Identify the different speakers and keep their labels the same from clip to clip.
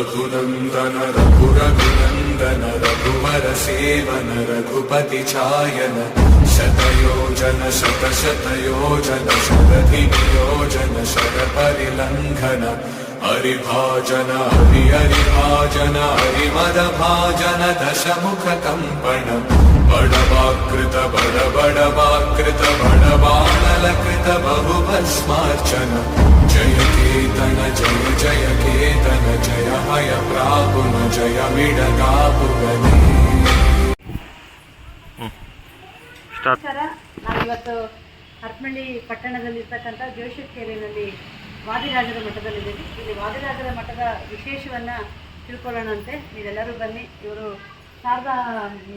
Speaker 1: रघुनन्दन रघुरघुनन्दन रघुवर सेवन रघुपति चायन शतयोजन शतशतयोजन शरधिनियोजन शरपरिलङ्घन हरिभाजन हरि हरिभाजन हरिमदभाजन दशमुख कम्पण बडवाकृत बड बडवाकृत बडबाणलकृत बहुभस्मार्चन जय केतन जय जय केतन जय हय प्रापुन जय मिडगापुगने
Speaker 2: ನಮಸ್ಕಾರ ನಾವಿವತ್ತು ಹರಪನಹಳ್ಳಿ ಪಟ್ಟಣದಲ್ಲಿರ್ತಕ್ಕಂಥ ಜೋಶಿಕೆರೆಯಲ್ಲಿ ವಾದಿರಾಜರ ಮಠದಲ್ಲಿದ್ದೀವಿ ಇಲ್ಲಿ ವಾದಿರಾಜರ ಮಠದ ವಿಶೇಷವನ್ನು ತಿಳ್ಕೊಳ್ಳೋಣಂತೆ ನೀವೆಲ್ಲರೂ ಬನ್ನಿ ಇವರು ಶಾರದಾ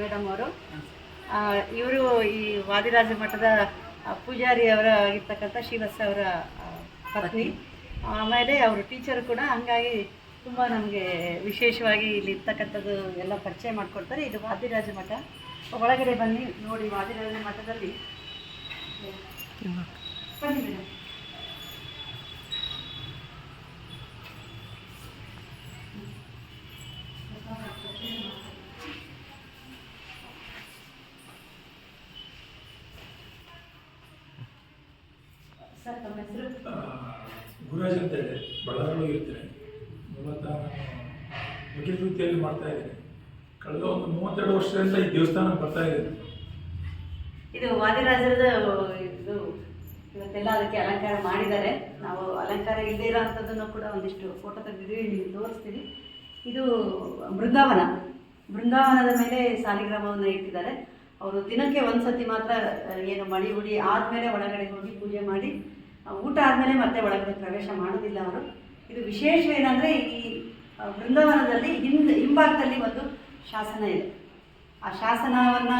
Speaker 2: ಮೇಡಮ್ ಅವರು ಇವರು ಈ ವಾದಿರಾಜ ಮಠದ ಆ, ಪೂಜಾರಿ ಅವರ ಆಗಿರ್ತಕ್ಕಂಥ ಶ್ರೀವತ್ಸ ಅವರ ಪತ್ನಿ. ಆಮೇಲೆ ಅವರು ಟೀಚರ್ ಕೂಡ ಹಂಗಾಗಿ ತುಂಬ ನಮಗೆ ವಿಶೇಷವಾಗಿ ಇಲ್ಲಿ ಇರ್ತಕ್ಕಂಥದ್ದು ಎಲ್ಲ ಪರಿಚಯ ಮಾಡಿಕೊಡ್ತಾರೆ. ಇದು ವಾದಿರಾಜ ಮಠ. ಒಳಗಡೆ ಬನ್ನಿ ನೋಡಿ ವಾದಿರಾಜ ಮಠದಲ್ಲಿ. ಬನ್ನಿ ಸರ್ ತಮ್ಮ ಹೆಸರು?
Speaker 3: ಗುರುರಾಜ್ ಅಂತ ಹೇಳಿ ಬಳ್ಳಾರಿ ಇರ್ತೇನೆ. ಮೂಲತಃ ವಕೀಲ ವೃತ್ತಿಯಲ್ಲಿ ಮಾಡ್ತಾ ಇದ್ದೀನಿ. ಕಳೆದ ಒಂದು ಮೂವತ್ತೆರಡು ವರ್ಷದಿಂದ ಈ ದೇವಸ್ಥಾನಕ್ಕೆ ಬರ್ತಾ ಇದ್ದೀನಿ
Speaker 2: ಇದು ವಾದಿರಾಜರದ ಇದು ಇವತ್ತೆಲ್ಲ ಅದಕ್ಕೆ ಅಲಂಕಾರ ಮಾಡಿದ್ದಾರೆ. ನಾವು ಅಲಂಕಾರ ಇಲ್ಲದೇ ಇರೋ ಅಂಥದ್ದನ್ನು ಕೂಡ ಒಂದಿಷ್ಟು ಫೋಟೋ ತೆಗೆದಿದ್ದೀವಿ ನಿಮಗೆ ತೋರಿಸ್ತೀನಿ. ಇದು ಬೃಂದಾವನ. ಬೃಂದಾವನದ ಮೇಲೆ ಸಾಲಿಗ್ರಾಮವನ್ನು ಇಟ್ಟಿದ್ದಾರೆ. ಅವರು ದಿನಕ್ಕೆ ಒಂದು ಸತಿ ಮಾತ್ರ ಏನು ಮಡಿ ಉಡಿ ಆದಮೇಲೆ ಒಳಗಡೆ ಹೋಗಿ ಪೂಜೆ ಮಾಡಿ ಊಟ ಆದಮೇಲೆ ಮತ್ತೆ ಒಳಗಡೆ ಪ್ರವೇಶ ಮಾಡೋದಿಲ್ಲ ಅವರು. ಇದು ವಿಶೇಷ ಏನಂದರೆ ಈ ಬೃಂದಾವನದಲ್ಲಿ ಹಿಂದೆ, ಹಿಂಭಾಗದಲ್ಲಿ ಒಂದು ಶಾಸನ ಇದೆ. ಆ ಶಾಸನವನ್ನು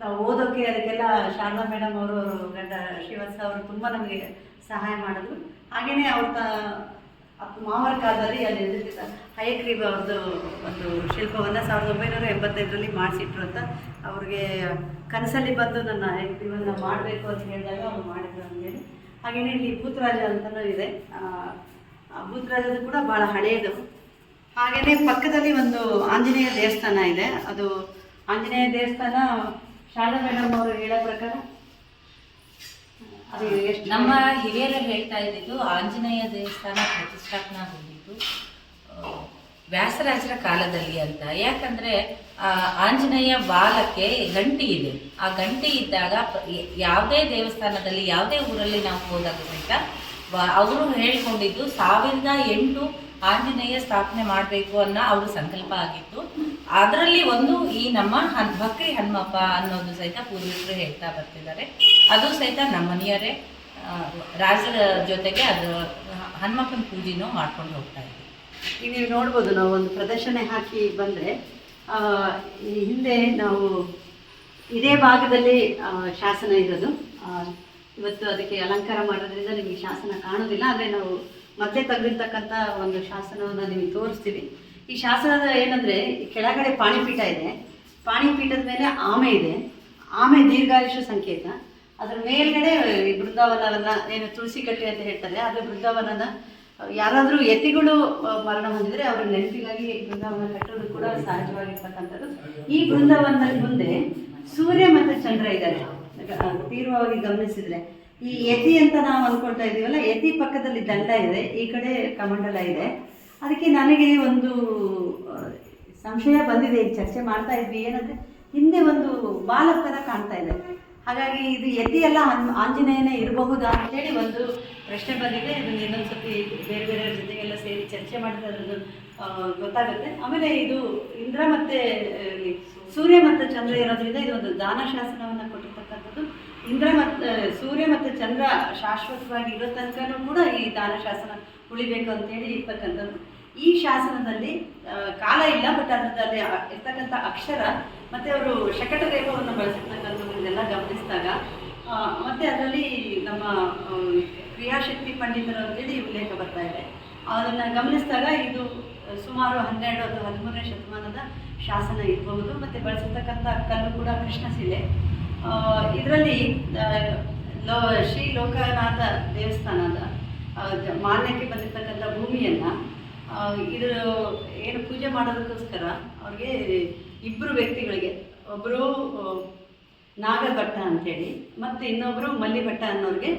Speaker 2: ನಾವು ಓದೋಕ್ಕೆ ಅದಕ್ಕೆಲ್ಲ ಶಾರದಾ ಮೇಡಮ್ ಅವರು, ಗಂಡ ಶ್ರೀವತ್ಸ ಅವರು ತುಂಬ ನಮಗೆ ಸಹಾಯ ಮಾಡಿದ್ರು. ಹಾಗೆಯೇ ಅವ್ರ ಮಾವರ ಕಾಲದಲ್ಲಿ ಅಲ್ಲಿ ಹಯಗ್ರೀವ್ ಅವ್ರದ್ದು ಒಂದು ಶಿಲ್ಪವನ್ನು ಸಾವಿರದ ಒಂಬೈನೂರ ಎಂಬತ್ತೈದರಲ್ಲಿ ಮಾಡಿಸಿಟ್ರು ಅಂತ ಅವ್ರಿಗೆ ಕನಸಲ್ಲಿ ಬಂದು ನನ್ನ ಹಯಗ್ರೀವನ್ನು ಮಾಡಬೇಕು ಅಂತ ಹೇಳಿದಾಗ ಅವ್ರು ಮಾಡಿದ್ರು ಅಂತೇಳಿ ಹಾಗೆಯೇ ಇಲ್ಲಿ ಭೂತರಾಜ ಅಂತಲೂ ಇದೆ. ಭೂತರಾಜದು ಕೂಡ ಭಾಳ ಹಳೆಯದು ಹಾಗೆಯೇ ಪಕ್ಕದಲ್ಲಿ ಒಂದು ಆಂಜನೇಯ ದೇವಸ್ಥಾನ ಇದೆ. ಅದು ಆಂಜನೇಯ ದೇವಸ್ಥಾನ ಶಾರದಾ ಮೇಡಮ್ ಅವರು ಹೇಳೋ ಪ್ರಕಾರ
Speaker 4: ನಮ್ಮ ಹಿರಿಯರು ಹೇಳ್ತಾ ಇದ್ದಿದ್ದು ಆಂಜನೇಯ ದೇವಸ್ಥಾನ ಪ್ರತಿಷ್ಠಾಪನಾ ಹೊಂದಿದ್ದು ವ್ಯಾಸರಾಜರ ಕಾಲದಲ್ಲಿ ಅಂತ. ಯಾಕಂದ್ರೆ, ಆ, ಆಂಜನೇಯ ಬಾಲಕ್ಕೆ ಗಂಟಿ ಇದೆ. ಆ ಗಂಟಿ ಇದ್ದಾಗ ಯಾವುದೇ ದೇವಸ್ಥಾನದಲ್ಲಿ, ಯಾವುದೇ ಊರಲ್ಲಿ ನಾವು ಹೋದಾಗ ಅವರು ಹೇಳ್ಕೊಂಡಿದ್ದು ಸಾವಿರದ ಎಂಟು ಆಂಜನೇಯ ಸ್ಥಾಪನೆ ಮಾಡಬೇಕು ಅನ್ನೋ ಅವ್ರ ಸಂಕಲ್ಪ ಆಗಿತ್ತು. ಅದರಲ್ಲಿ ಒಂದು ಈ ನಮ್ಮ ಹನ್ ಬಕ್ರಿ ಹನುಮಪ್ಪ ಅನ್ನೋದು ಸಹಿತ ಪೂರ್ವಿಕರು ಹೇಳ್ತಾ ಬರ್ತಿದ್ದಾರೆ. ಅದು ಸಹಿತ ನಮ್ಮ ಮನೆಯವರೇ ರಾಜರ ಜೊತೆಗೆ ಅದು ಹನುಮಪ್ಪನ ಪೂಜೆನೂ ಮಾಡ್ಕೊಂಡು ಹೋಗ್ತಾ ಇದ್ವಿ
Speaker 2: ಈಗ ನೀವು ನೋಡ್ಬೋದು, ನಾವು ಒಂದು ಪ್ರದರ್ಶನ ಹಾಕಿ ಬಂದರೆ ಹಿಂದೆ ನಾವು ಇದೇ ಭಾಗದಲ್ಲಿ ಶಾಸನ ಇರೋದು. ಇವತ್ತು ಅದಕ್ಕೆ ಅಲಂಕಾರ ಮಾಡೋದ್ರಿಂದ ನಿಮಗೆ ಶಾಸನ ಕಾಣೋದಿಲ್ಲ, ಆದರೆ ನಾವು ಮತ್ತೆ ತೆಗೆದಿರ್ತಕ್ಕಂಥ ಒಂದು ಶಾಸನವನ್ನು ನಿಮಗೆ ತೋರಿಸ್ತೀವಿ. ಈ ಶಾಸನ ಏನಂದರೆ ಕೆಳಗಡೆ ಪಾಣಿಪೀಠ ಇದೆ. ಪಾಣಿಪೀಠದ ಮೇಲೆ ಆಮೆ ಇದೆ. ಆಮೆ ದೀರ್ಘಾಯುಷ ಸಂಕೇತ. ಅದರ ಮೇಲ್ಗಡೆ ಬೃಂದಾವನವನ್ನ, ಏನು ತುಳಸಿ ಕಟ್ಟೆ ಅಂತ ಹೇಳ್ತಾರೆ, ಆದರೆ ಬೃಂದಾವನನ, ಯಾರಾದರೂ ಯತಿಗಳು ಮರಣ ಹೊಂದಿದ್ರೆ ಅವರ ನೆನಪಿಗಾಗಿ ಬೃಂದಾವನ ಕಟ್ಟೋದು ಕೂಡ ಸಹಜವಾಗಿರ್ತಕ್ಕಂಥದ್ದು. ಈ ಬೃಂದಾವನದಲ್ಲಿ ಮುಂದೆ ಸೂರ್ಯ ಮತ್ತು ಚಂದ್ರ ಇದ್ದಾರೆ. ತೀವ್ರವಾಗಿ ಗಮನಿಸಿದ್ರೆ. ಈ ಯತಿ ಅಂತ ನಾವು ಅನ್ಕೊಳ್ತಾ ಇದೀವಲ್ಲ ಯತಿ ಪಕ್ಕದಲ್ಲಿ ದಂಡ ಇದೆ, ಈ ಕಡೆ ಕಮಂಡಲ ಇದೆ. ಅದಕ್ಕೆ ನನಗೆ ಒಂದು ಸಂಶಯ ಬಂದಿದೆ ಈಗ ಚರ್ಚೆ ಮಾಡ್ತಾ ಇದ್ವಿ. ಏನಂದ್ರೆ, ಹಿಂದೆ ಒಂದು ಬಾಲ ಥರ ಕಾಣ್ತಾ ಇದೆ. ಹಾಗಾಗಿ ಇದು ಯತಿ ಎಲ್ಲ ಆಂಜನೇಯನೇ ಇರಬಹುದಾ ಅಂತೇಳಿ ಒಂದು ಪ್ರಶ್ನೆ ಬಂದಿದೆ. ಇದನ್ನು ಇನ್ನೊಂದು ಸತಿ ಬೇರೆ ಬೇರೆ ಜೊತೆಗೆಲ್ಲ ಸೇರಿ ಚರ್ಚೆ ಮಾಡಿದ್ರೆ ಗೊತ್ತಾಗುತ್ತೆ. ಆಮೇಲೆ ಇದು ಇಂದ್ರ ಮತ್ತೆ ಸೂರ್ಯ ಮತ್ತು ಚಂದ್ರ ಇರೋದ್ರಿಂದ ಇದು ಒಂದು ದಾನ ಶಾಸನವನ್ನು ಕೊಟ್ಟಿರ್ತಕ್ಕಂಥದ್ದು ಇಂದ್ರ ಮತ್ತು ಸೂರ್ಯ ಮತ್ತು ಚಂದ್ರ ಶಾಶ್ವತವಾಗಿ ಇರೋ ತನಕನೂ ಕೂಡ ಈ ದಾನ ಶಾಸನ ಉಳಿಬೇಕು ಅಂತೇಳಿ ಇರ್ತಕ್ಕಂಥದ್ದು. ಈ ಶಾಸನದಲ್ಲಿ ಕಾಲ ಇಲ್ಲ ಬಟ್ ಅದರಲ್ಲಿ ಇರ್ತಕ್ಕಂಥ ಅಕ್ಷರ ಮತ್ತೆ ಅವರು ಶಕಟ ರೇಖವನ್ನು ಬಳಸಿರ್ತಕ್ಕಂಥದ್ದನ್ನೆಲ್ಲ ಗಮನಿಸಿದಾಗ ಮತ್ತು ಅದರಲ್ಲಿ ನಮ್ಮ ಕ್ರಿಯಾಶಕ್ತಿ ಪಂಡಿತರು ಅಂತೇಳಿ ಉಲ್ಲೇಖ ಬರ್ತಾ ಇದೆ. ಅದನ್ನು ಗಮನಿಸಿದಾಗ ಇದು ಸುಮಾರು ಹನ್ನೆರಡು ಅಥವಾ ಹದಿಮೂರನೇ ಶತಮಾನದ ಶಾಸನ ಇರಬಹುದು, ಮತ್ತೆ ಬಳಸಿರ್ತಕ್ಕಂಥ ಕಲ್ಲು ಕೂಡ ಕೃಷ್ಣಶಿಲೆ ಇದರಲ್ಲಿ ಲೋ, ಶ್ರೀ ಲೋಕನಾಥ ದೇವಸ್ಥಾನದ ಮಾನ್ಯಕ್ಕೆ ಬಂದಿರತಕ್ಕಂಥ ಭೂಮಿಯನ್ನು ಇದರ ಇದು ಏನು ಪೂಜೆ ಮಾಡೋದಕ್ಕೋಸ್ಕರ ಅವ್ರಿಗೆ ಇಬ್ಬರು ವ್ಯಕ್ತಿಗಳಿಗೆ ಒಬ್ಬರು ನಾಗಭಟ್ಟ ಅಂತೇಳಿ, ಮತ್ತು ಇನ್ನೊಬ್ಬರು ಮಲ್ಲಿಭಟ್ಟ ಅನ್ನೋರಿಗೆ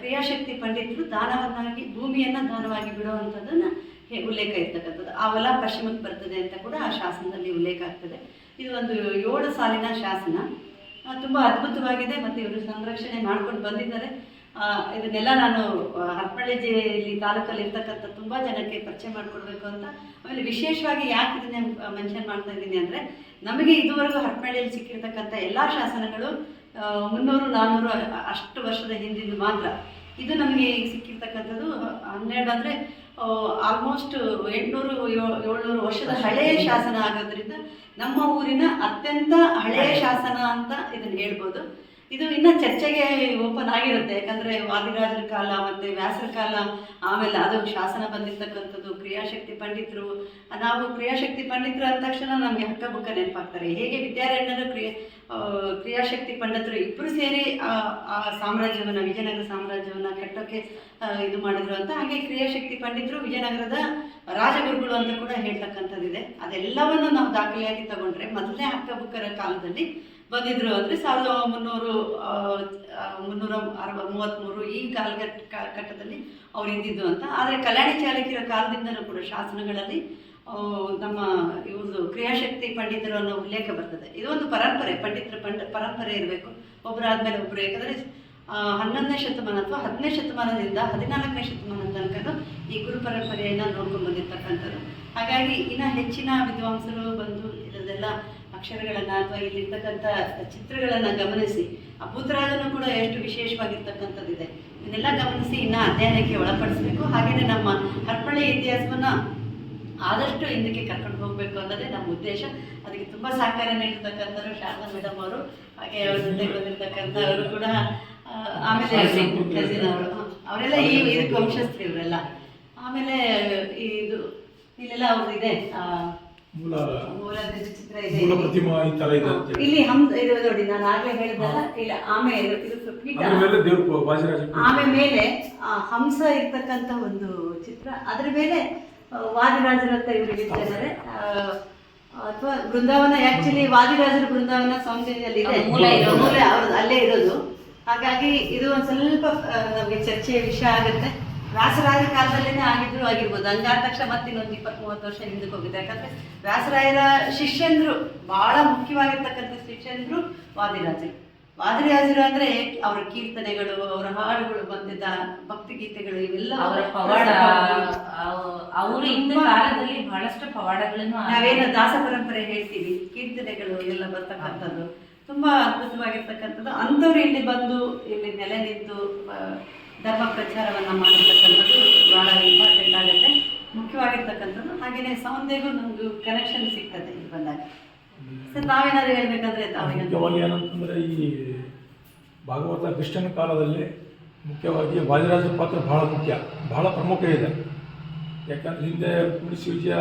Speaker 2: ಕ್ರಿಯಾಶಕ್ತಿ ಪಂಡಿತರು ದಾನವನ್ನಾಗಿ, ಭೂಮಿಯನ್ನು ದಾನವಾಗಿ ಬಿಡುವಂಥದ್ದನ್ನು ಉಲ್ಲೇಖ ಇರ್ತಕ್ಕಂಥದ್ದು. ಆ ಹೊಲ ಪಶ್ಚಿಮಕ್ಕೆ ಬರ್ತದೆ ಅಂತ ಕೂಡ ಆ ಶಾಸನದಲ್ಲಿ ಉಲ್ಲೇಖ ಆಗ್ತದೆ. ಇದು ಒಂದು ಏಳು ಸಾಲಿನ ಶಾಸನ. ತುಂಬ ಅದ್ಭುತವಾಗಿದೆ ಮತ್ತು ಇವರು ಸಂರಕ್ಷಣೆ ಮಾಡ್ಕೊಂಡು ಬಂದಿದ್ದಾರೆ. ಇದನ್ನೆಲ್ಲ ನಾನು ಹರಪಳ್ಳಿ ಜಿಲ್ಲೆಯಲ್ಲಿ ತಾಲೂಕಲ್ಲಿ ಇರ್ತಕ್ಕಂಥ ತುಂಬ ಜನಕ್ಕೆ ಪರಿಚಯ ಮಾಡಿಕೊಡ್ಬೇಕು ಅಂತ. ಆಮೇಲೆ ವಿಶೇಷವಾಗಿ ಯಾಕೆ ಇದನ್ನೇ ಮೆನ್ಷನ್ ಮಾಡ್ತಾ ಇದ್ದೀನಿ ಅಂದರೆ, ನಮಗೆ ಇದುವರೆಗೂ ಹರಪಳ್ಳಿಯಲ್ಲಿ ಸಿಕ್ಕಿರ್ತಕ್ಕಂಥ ಎಲ್ಲ ಶಾಸನಗಳು ಮುನ್ನೂರು ನಾನ್ನೂರು ಅಷ್ಟು ವರ್ಷದ ಹಿಂದಿದ್ದು ಮಾತ್ರ. ಇದು ನಮಗೆ ಈಗ ಸಿಕ್ಕಿರ್ತಕ್ಕಂಥದ್ದು, ಹನ್ನೆರಡು ಅಂದರೆ ಆಲ್ಮೋಸ್ಟ್ ಎಂಟುನೂರು ಏಳ್- ಏಳ್ನೂರು ವರ್ಷದ ಹಳೆಯ ಶಾಸನ ಆಗೋದ್ರಿಂದ ನಮ್ಮ ಊರಿನ ಅತ್ಯಂತ ಹಳೆಯ ಶಾಸನ ಅಂತ ಇದನ್ನು ಹೇಳ್ಬೋದು. ಇದು ಇನ್ನ ಚರ್ಚೆಗೆ ಓಪನ್ ಆಗಿರುತ್ತೆ. ಯಾಕಂದ್ರೆ ವಾದಿರಾಜರ ಕಾಲ ಮತ್ತೆ ವ್ಯಾಸರ ಕಾಲ, ಆಮೇಲೆ ಅದು ಶಾಸನ ಬಂದಿರ್ತಕ್ಕಂಥದ್ದು, ಕ್ರಿಯಾಶಕ್ತಿ ಪಂಡಿತರು. ನಾವು ಕ್ರಿಯಾಶಕ್ತಿ ಪಂಡಿತರು ಅಂದ ತಕ್ಷಣ ನಮಗೆ ಹಕ್ಕ ಬುಕ್ಕ ನೆನಪಾಗ್ತಾರೆ. ಹೇಗೆ ವಿದ್ಯಾರಣ್ಯರು ಕ್ರಿಯಾ ಕ್ರಿಯಾಶಕ್ತಿ ಪಂಡಿತರು ಇಬ್ಬರು ಸೇರಿ, ಆ ಸಾಮ್ರಾಜ್ಯವನ್ನ, ವಿಜಯನಗರ ಸಾಮ್ರಾಜ್ಯವನ್ನ ಕಟ್ಟೋಕೆ ಇದು ಮಾಡಿದ್ರು ಅಂತ ಹಾಗೆ ಕ್ರಿಯಾಶಕ್ತಿ ಪಂಡಿತರು ವಿಜಯನಗರದ ರಾಜಗುರುಗಳು ಅಂತ ಕೂಡ ಹೇಳ್ತಕ್ಕಂಥದ್ದಿದೆ. ಅದೆಲ್ಲವನ್ನು ನಾವು ದಾಖಲೆಯಾಗಿ ತಗೊಂಡ್ರೆ ಮೊದಲನೇ ಹಕ್ಕ ಬುಕ್ಕರ ಕಾಲದಲ್ಲಿ ಬಂದಿದ್ರು ಅಂದರೆ ಸಾವಿರದ ಮುನ್ನೂರು ಮುನ್ನೂರ ಅರವ ಮೂವತ್ತ್ಮೂರು ಈ ಕಾಲಘಟ್ಟ, ಕಾಲಘಟ್ಟದಲ್ಲಿ ಅವ್ರು ಇದ್ದಿದ್ದು ಅಂತ. ಆದರೆ ಕಲ್ಯಾಣಿ ಚಾಲುಕ್ಯರ ಕಾಲದಿಂದಲೂ ಕೂಡ ಶಾಸನಗಳಲ್ಲಿ ನಮ್ಮ ಇವರು ಕ್ರಿಯಾಶಕ್ತಿ ಪಂಡಿತರು ಅನ್ನೋ ಉಲ್ಲೇಖ ಬರ್ತದೆ. ಇದೊಂದು ಪರಂಪರೆ, ಪಂಡಿತರ, ಪಂಡ, ಪರಂಪರೆ ಇರಬೇಕು. ಒಬ್ಬರಾದ್ಮೇಲೆ ಒಬ್ಬರು ಯಾಕಂದರೆ ಹನ್ನೊಂದನೇ ಶತಮಾನ ಅಥವಾ ಹತ್ತನೇ ಶತಮಾನದಿಂದ ಹದಿನಾಲ್ಕನೇ ಶತಮಾನದ ತನಕ ಈ ಗುರು ಪರಂಪರೆಯನ್ನು ನೋಡ್ಕೊಂಡು ಬಂದಿರ್ತಕ್ಕಂಥದ್ದು. ಹಾಗಾಗಿ ಇನ್ನು ಹೆಚ್ಚಿನ ವಿದ್ವಾಂಸರು ಬಂದು ಇದನ್ನೆಲ್ಲ ಅಕ್ಷರಗಳನ್ನು ಅಥವಾ ಇಲ್ಲಿರ್ತಕ್ಕಂಥ ಚಿತ್ರಗಳನ್ನು ಗಮನಿಸಿ. ಆ ಕೂಡ ಎಷ್ಟು ವಿಶೇಷವಾಗಿರ್ತಕ್ಕಂಥದ್ದಿದೆ. ಇದನ್ನೆಲ್ಲ ಗಮನಿಸಿ ಇನ್ನ ಅಧ್ಯಯನಕ್ಕೆ ಒಳಪಡಿಸಬೇಕು. ಹಾಗೇನೆ ನಮ್ಮ ಹರ್ಪಳೆ ಇತಿಹಾಸವನ್ನ ಆದಷ್ಟು ಹಿಂದಕ್ಕೆ ಕರ್ಕೊಂಡು ಹೋಗಬೇಕು ಅನ್ನೋದೇ ನಮ್ಮ ಉದ್ದೇಶ. ಅದಕ್ಕೆ ತುಂಬಾ ಸಹಕಾರ ನೀಡಿರ್ತಕ್ಕಂಥವ್ರು ಶಾರದಾ ಮೇಡಮ್ ಅವರು. ಹಾಗೆ ಅವ್ರ ಜೊತೆ ಬಂದಿರತಕ್ಕಂಥವರು ಕೂಡ ಆಮೇಲೆ ಕಸಿನ್ ಅವರು ಅವರೆಲ್ಲ ಈ ಇದಕ್ಕೆ ವಂಶಸ್ಥರು ಇವರೆಲ್ಲ. ಆಮೇಲೆ ಇದು, ಇಲ್ಲೆಲ್ಲ ಅವ್ರದ್ದು ಇದೆ
Speaker 3: ಮೂಲ
Speaker 2: ಮೂಲದ ಚಿತ್ರ ಇದೆ
Speaker 3: ಮೂಲ ಪ್ರತಿಮಾ ಈ ತರ ಇದೆ ಅಂತ
Speaker 2: ಇಲ್ಲಿ ಹಂಸ ಇದು ನೋಡಿ ನಾನು ಆಗ್ಲೇ ಹೇಳಿದ್ದಲ್ಲ ಇಲ್ಲ ಆಮೆ ಇದು ಇದು ಪೀಠ
Speaker 3: ಮೇಲೆ ದೇವ್ರ
Speaker 2: ಆಮೆ ಮೇಲೆ ಹಂಸ ಇರ್ತಕ್ಕಂತ ಒಂದು ಚಿತ್ರ. ಅದ್ರ ಮೇಲೆ ವಾದಿರಾಜರು ಅಂತ ಇವರು ಅಥವಾ ಬೃಂದಾವನ ಆಕ್ಚುಲಿ ವಾದಿರಾಜರ ಬೃಂದಾವನ ಸೌಂದರ್ಯದಲ್ಲಿ ಇದೆ.
Speaker 4: ಮೂಲ.
Speaker 2: ಮೂಲ ಅವ್ರದ್ದು ಅಲ್ಲೇ ಇರೋದು. ಹಾಗಾಗಿ ಇದು ಒಂದ್ ಸ್ವಲ್ಪ ನಮಗೆ ಚರ್ಚೆಯ ವಿಷಯ ಆಗುತ್ತೆ. ವ್ಯಾಸರಾಯರ ಕಾಲದಲ್ಲೇ ಆಗಿದ್ರು ಆಗಿರ್ಬೋದು. ಹಂಗಾದ ತಕ್ಷಣ ಮತ್ತೆ ಇನ್ನೊಂದು ಇಪ್ಪತ್ತ್ ಮೂವತ್ತು ವರ್ಷ ಹಿಂದಕ್ಕೆ ಹೋಗಿದೆ. ಯಾಕಂದ್ರೆ ವ್ಯಾಸರಾಯರ ಶಿಷ್ಯಂದ್ರು ಬಹಳ ಮುಖ್ಯವಾಗಿರ್ತಕ್ಕಂಥ ಶಿಷ್ಯಂದ್ರು ವಾದಿರಾಜರು. ವಾದಿರಾಜರು ಅಂದ್ರೆ ಅವರ ಕೀರ್ತನೆಗಳು ಅವರ ಹಾಡುಗಳು ಬಂದಿದ್ದ ಭಕ್ತಿ ಗೀತೆಗಳು ಇವೆಲ್ಲ
Speaker 4: ಅವರ ಪವಾಡ ಅವರು ಇಂದ ಕಾಲದಲ್ಲಿ ಬಹಳಷ್ಟು ಪವಾಡಗಳನ್ನು
Speaker 2: ನಾವೇನು ದಾಸ ಪರಂಪರೆ ಹೇಳ್ತೀವಿ. ಕೀರ್ತನೆಗಳು ಎಲ್ಲ ಬರ್ತಕ್ಕಂಥದ್ದು. ತುಂಬಾ ಅದ್ಭುತವಾಗಿರ್ತಕ್ಕಂಥದ್ದು. ಅಂಥವ್ರು ಇಲ್ಲಿ ಬಂದು ಇಲ್ಲಿ ನೆಲೆ ನಿಂತು ಧರ್ಮ ಪ್ರಚಾರವನ್ನ ಮಾಡಿರ್ತಕ್ಕಂಥದ್ದು ಬಹಳ ಇಂಪಾರ್ಟೆಂಟ್ ಆಗುತ್ತೆ. ಮುಖ್ಯವಾಗಿರ್ತಕ್ಕಂಥದ್ದು ಹಾಗೆಯೇ ಸೌಂದರ್ಯಗೂ ನಮ್ಗೆ ಕನೆಕ್ಷನ್ ಸಿಗ್ತದೆ ಇಲ್ಲಿ ಬಂದಾಗ. ಸರ್ ತಾವೇನಾದ್ರು ಹೇಳ್ಬೇಕಂದ್ರೆ
Speaker 3: ಮುಖ್ಯವಾಗಿ ಈ ಭಾಗವತ ಕ್ರಿಶ್ಚಿಯನ್ ಕಾಲದಲ್ಲಿ ಮುಖ್ಯವಾಗಿ ವಾದಿರಾಜರ ಪಾತ್ರ ಬಹಳ ಮುಖ್ಯ, ಬಹಳ ಪ್ರಮುಖ ಇದೆ. ಯಾಕಂದ್ರೆ ಹಿಂದೆ ಪುಣಿಸಿ ವಿಜಯ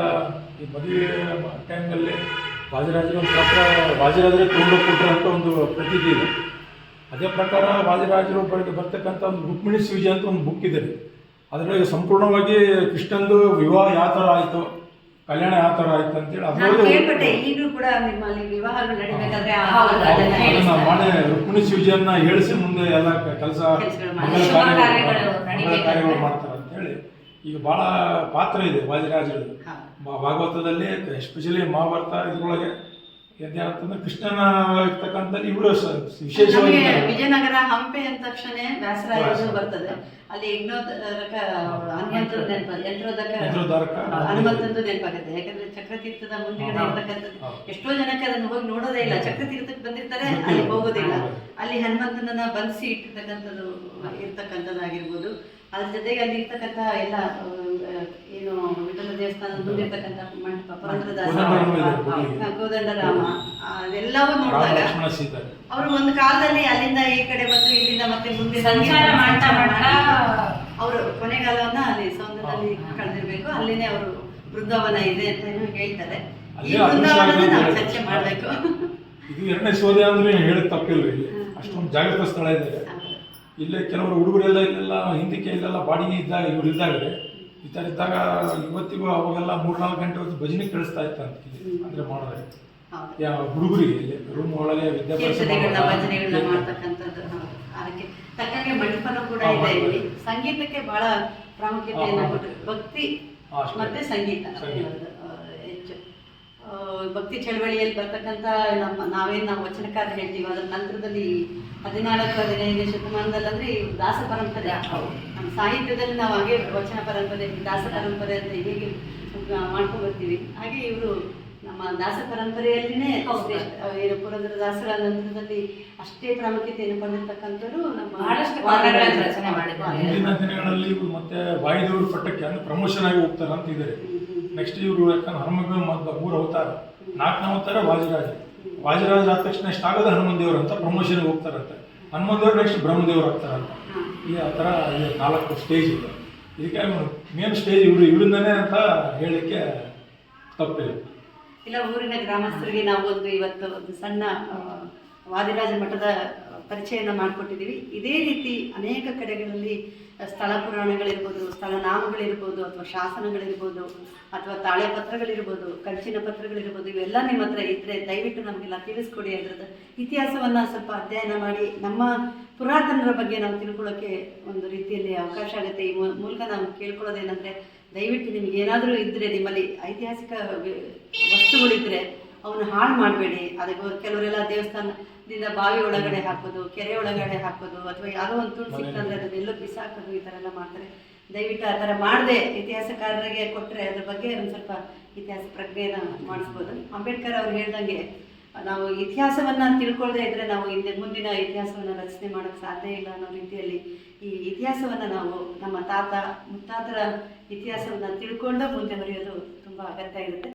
Speaker 3: ಈ ಮದುವೆ ಟೈಮ್ನಲ್ಲಿ ವಾಜರಾಜರ ಪಾತ್ರ ವಾಜರಾಜರೇ ತುಂಬ ಕೊಟ್ಟರೆ ಅಂತ ಒಂದು ಪ್ರತೀತಿ ಇದೆ. ಅದೇ ಪ್ರಕಾರ ವಾದಿರಾಜರು ಬರೆದು ಬರ್ತಕ್ಕಂಥ ಒಂದು ರುಕ್ಮಿಣಿ ಶಿವಜಿ ಅಂತ ಒಂದು ಬುಕ್ ಇದೆ. ಅದರಲ್ಲಿ ಸಂಪೂರ್ಣವಾಗಿ ಕೃಷ್ಣಂದು ವಿವಾಹ ಯಾವ ಥರ ಆಯಿತು ಕಲ್ಯಾಣ ಯಾವ ಥರ ಆಯಿತು ಅಂತೇಳಿ ಅದರಲ್ಲಿ ಮಾಡಿ ರುಕ್ಮಿಣಿ ಶಿವಜಿಯನ್ನ ಹೇಳಿಸಿ ಮುಂದೆ ಎಲ್ಲ ಕೆಲಸ ಕಾರ್ಯಗಳು ಮಾಡ್ತಾರೆ ಅಂತ ಹೇಳಿ ಈಗ ಬಹಳ ಪಾತ್ರ ಇದೆ ವಾದಿರಾಜರು. ಭಾಗವತದಲ್ಲಿ ಎಸ್ಪೆಷಲಿ ಮಹಾಭಾರತ ಇದ್ರೊಳಗೆ. ಏನಂತಂದ್ರೆ ಕೃಷ್ಣನ ಇರ್ತಕ್ಕಂಥ ಇವರು ವಿಶೇಷವಾಗಿ
Speaker 2: ವಿಜಯನಗರ ಹಂಪೆ ಅಂದ ತಕ್ಷಣ ವ್ಯಾಸರಾಯರು ಬರ್ತದೆ. ಅಲ್ಲಿ ಯಜ್ಞೋದಕ ಯಂತ್ರೋದಕ ಹನುಮಂತಂದು ನೆನಪಾಗುತ್ತೆ. ಯಾಕಂದ್ರೆ ಚಕ್ರತೀರ್ಥದ ಮುಂದಿನ. ಇರ್ತಕ್ಕಂಥದ್ದು ಎಷ್ಟೋ ಜನಕ್ಕೆ ಅದನ್ನು ಹೋಗಿ ನೋಡೋದೇ ಇಲ್ಲ. ಚಕ್ರತೀರ್ಥಕ್ಕೆ ಬಂದಿರ್ತಾರೆ ಅಲ್ಲಿ ಹೋಗೋದಿಲ್ಲ. ಅಲ್ಲಿ ಹನುಮಂತನನ್ನ ಬಂಧಿಸಿ ಇಟ್ಟಿರ್ತಕ್ಕಂಥದ್ದು ಇರ್ತಕ್ಕಂಥದ್ದಾಗಿರ್ಬೋದು. ಅದ್ರ ಜೊತೆಗೆ ಅಲ್ಲಿ ಇರ್ತಕ್ಕಂಥ ಎಲ್ಲ ಏನು ವಿಠಲ ದೇವಸ್ಥಾನದ ಮುಂದಿರ್ತಕ್ಕಂಥ ಮಂಟಪ ಪುರಂದ್ರದಾಸ
Speaker 3: ಕೋದಂಡರಾಮ
Speaker 2: ಅದೆಲ್ಲವೂ
Speaker 3: ರಾಮ
Speaker 2: ನೋಡಿದಾಗ ಅವರು ಒಂದು ಕಾಲದಲ್ಲಿ ಅಲ್ಲಿಂದ ಈ ಕಡೆ ಬಂದು ಇಲ್ಲಿಂದ ಮತ್ತೆ ಮುಂದೆ
Speaker 4: ಸಂಚಾರ ಮಾಡ್ತಾ ಮಾಡ್ತಾ
Speaker 2: ಅವರು ಕೊನೆಗಾಲವನ್ನ ಅಲ್ಲಿ ಸೌಂದರ್ಯದಲ್ಲಿ ಕಳೆದಿರ್ಬೇಕು. ಅಲ್ಲಿನೇ ಅವರು ಬೃಂದಾವನ ಇದೆ ಅಂತ ಹೇಳ್ತಾರೆ. ಈ
Speaker 3: ಆಗಿದೆ
Speaker 2: ನಾವು ಚರ್ಚೆ. ಮಾಡ್ಬೇಕು.
Speaker 3: ಇದು ಎರಡನೇ ಸೋದೆ ಅಂದ್ರೆ ಹೇಳಕ್ ತಪ್ಪಿಲ್ಲ ಇಲ್ಲಿ ಅಷ್ಟೊಂದು ಜಾಗೃತ ಸ್ಥಳ ಇದೆ. ಇಲ್ಲೇ ಕೆಲವರು ಹುಡುಗರೆಲ್ಲ ಇಲ್ಲೆಲ್ಲ ಹಿಂದಿಕೆ ಇಲ್ಲೆಲ್ಲ ಬಾಡಿಗೆ ಇದ್ದಾಗ ಇವ್ರು ಇದ್ದಾಗ ಈ ಥರ ಇದ್ದಾಗ ಇವತ್ತಿಗೂ ಅವಾಗೆಲ್ಲ ಮೂರ್ನಾಲ್ಕು ಗಂಟೆ ಹೊತ್ತು ಭಜನೆ ಕಳಿಸ್ತಾ ಇತ್ತು ಅಂತ ಅಂದ್ರೆ ಯಾವ ಹುಡುಗರಿಗೆ ರೂಮ್ ಒಳಗೆ ವಿದ್ಯಾಭ್ಯಾಸ
Speaker 2: ಭಜನೆಗಳನ್ನ ಮಾಡ್ತಕ್ಕಂಥದ್ದು ಅದಕ್ಕೆ ತಕ್ಕಂಗೆ ಮಂಟಪನೂ ಕೂಡ ಇದೆ ಇಲ್ಲಿ. ಸಂಗೀತಕ್ಕೆ ಬಹಳ ಪ್ರಾಮುಖ್ಯತೆಯನ್ನು. ಕೊಟ್ಟು ಭಕ್ತಿ. ಮತ್ತೆ ಸಂಗೀತ
Speaker 3: ಸಂಗೀತ.
Speaker 2: ಇರೋದು, ಆ, ಹೆಚ್ಚು ಆ, ಭಕ್ತಿ ಚಳವಳಿಯಲ್ಲಿ ಬರ್ತಕ್ಕಂಥ ನಮ್ಮ ನಾವೇನು ನಾವು ವಚನಕಾರ ಹೇಳ್ತೀವಿ ಅದರ ನಂತರದಲ್ಲಿ ಹದಿನಾಲ್ಕು ಹದಿನೈದನೇ ಶತಮಾನದಲ್ಲಿ ಅಂದ್ರೆ ಈ ದಾಸ ಪರಂಪರೆ. ನಮ್ಮ ಸಾಹಿತ್ಯದಲ್ಲಿ ನಾವು ಹಾಗೆ ವಚನ ಪರಂಪರೆ ದಾಸ ಪರಂಪರೆ ಅಂತ ಹೇಗೆ ಮಾಡ್ಕೊಂಡು ಬರ್ತೀವಿ ಹಾಗೆ ಇವರು ನಮ್ಮ ದಾಸ ಪರಂಪರೆಯಲ್ಲಿನೇ ಏನು ಪುರಂದರ ದಾಸರ ನಂತರದಲ್ಲಿ ಅಷ್ಟೇ ಪ್ರಾಮುಖ್ಯತೆಯನ್ನು ಪಡೆದಿರ್ತಕ್ಕಂಥವ್ರು ನಮ್ಮ
Speaker 4: ಬಹಳಷ್ಟು. ರಚನೆ ಮಾಡಿದ್ದಾರೆ.
Speaker 3: ಮುಂದಿನ ದಿನಗಳಲ್ಲಿ ಇವರು ಮತ್ತೆ ವಾಯುದೇವರು ಪಟ್ಟಕ್ಕೆ ಅಂದ್ರೆ ಪ್ರಮೋಷನ್ ಆಗಿ ಹೋಗ್ತಾರೆ ಅಂತ ಇದ್ದಾರೆ ನೆಕ್ಸ್ಟ್ ಇವರು ಯಾಕಂದ್ರೆ ಹನುಮಗ ಮೊದಲ ಮೂರು ಅವತಾರ. ನಾಲ್ಕನೇ ಅವತಾರ ವಾಜರಾಜ. ವಾಜರಾಜ ಆದ ತಕ್ಷಣ ಎಷ್ಟು ಆಗೋದು ಹನುಮನ್ ದೇವರು ಅಂತ ಪ್ರಮೋಷನ್ ಹೋಗ್ತಾರಂತೆ. ಹನುಮನ್ ದೇವ್ರು ನೆಕ್ಸ್ಟ್ ಬ್ರಹ್ಮದೇವ್ರು ಆಗ್ತಾರಂತ. ಈ ಆ ಥರ ನಾಲ್ಕು ಸ್ಟೇಜ್ ಇದೆ. ಇದಕ್ಕೆ ಮೇನ್ ಸ್ಟೇಜ್ ಇವರು, ಇವರಿಂದನೇ ಅಂತ ಹೇಳಲಿಕ್ಕೆ ತಪ್ಪಿಲ್ಲ.
Speaker 2: ಇಲ್ಲ, ಊರಿನ ಗ್ರಾಮಸ್ಥರಿಗೆ ನಾವು ಒಂದು ಇವತ್ತು ಒಂದು ಸಣ್ಣ ವಾದಿರಾಜ ಮಠದ ಪರಿಚಯನ ಮಾಡಿಕೊಟ್ಟಿದ್ದೀವಿ. ಇದೇ ರೀತಿ ಅನೇಕ ಕಡೆಗಳಲ್ಲಿ ಸ್ಥಳ ಪುರಾಣಗಳಿರ್ಬೋದು, ಸ್ಥಳ ನಾಮಗಳಿರ್ಬೋದು, ಅಥವಾ ಶಾಸನಗಳಿರ್ಬೋದು, ಅಥವಾ ತಾಳೆ ಪತ್ರಗಳಿರ್ಬೋದು, ಕಂಚಿನ ಪತ್ರಗಳಿರ್ಬೋದು, ಇವೆಲ್ಲ ನಿಮ್ಮ ಹತ್ರ ಇದ್ರೆ ದಯವಿಟ್ಟು ನಮಗೆಲ್ಲ ತಿಳಿಸ್ಕೊಡಿ ಅದ್ರದ್ದು ಇತಿಹಾಸವನ್ನು ಸ್ವಲ್ಪ ಅಧ್ಯಯನ ಮಾಡಿ, ನಮ್ಮ ಪುರಾತನರ ಬಗ್ಗೆ ನಾವು ತಿಳ್ಕೊಳ್ಳೋಕ್ಕೆ ಒಂದು ರೀತಿಯಲ್ಲಿ ಅವಕಾಶ ಆಗುತ್ತೆ. ಈ ಮೂಲಕ ನಾವು ಕೇಳ್ಕೊಳ್ಳೋದೇನೆಂದರೆ, ದಯವಿಟ್ಟು ನಿಮ್ಗೆ ಏನಾದರೂ ಇದ್ದರೆ ನಿಮ್ಮಲ್ಲಿ ಐತಿಹಾಸಿಕ ವಿ- ಅವನ್ನ ಹಾಳು ಮಾಡಬೇಡಿ. ಅದಕ್ಕೆ ಕೆಲವರೆಲ್ಲ ದೇವಸ್ಥಾನದಿಂದ ಬಾವಿ ಒಳಗಡೆ ಹಾಕೋದು ಕೆರೆ ಒಳಗಡೆ ಹಾಕೋದು ಅಥವಾ ಯಾವುದೋ ಒಂದು ತುಳು ಸಿಕ್ತಂದ್ರೆ ಅದನ್ನೆಲ್ಲ ಬಿಸಾಕೋದು ಈ ಥರ ಎಲ್ಲ ಮಾಡ್ತಾರೆ. ದಯವಿಟ್ಟು ಆ ಥರ ಮಾಡದೆ. ಇತಿಹಾಸಕಾರರಿಗೆ ಕೊಟ್ಟರೆ ಅದ್ರ ಬಗ್ಗೆ ಒಂದು ಸ್ವಲ್ಪ ಇತಿಹಾಸ ಪ್ರಜ್ಞೆನ ಮಾಡಿಸ್ಬೋದು. ಅಂಬೇಡ್ಕರ್ ಅವ್ರು ಹೇಳ್ದಂಗೆ ನಾವು ಇತಿಹಾಸವನ್ನ ತಿಳ್ಕೊಳ್ಳದೆ ಇದ್ರೆ ನಾವು ಹಿಂದೆ ಮುಂದಿನ ಇತಿಹಾಸವನ್ನ ರಚನೆ ಮಾಡೋಕ್ಕೆ ಸಾಧ್ಯ ಇಲ್ಲ ಅನ್ನೋ ರೀತಿಯಲ್ಲಿ ಈ ಇತಿಹಾಸವನ್ನ ನಾವು ನಮ್ಮ ತಾತ ಮುತ್ತಾತರ ಇತಿಹಾಸವನ್ನ ತಿಳ್ಕೊಂಡು ಮುಂದೆ ಬರೆಯೋದು ತುಂಬ ಅಗತ್ಯ ಇರುತ್ತೆ.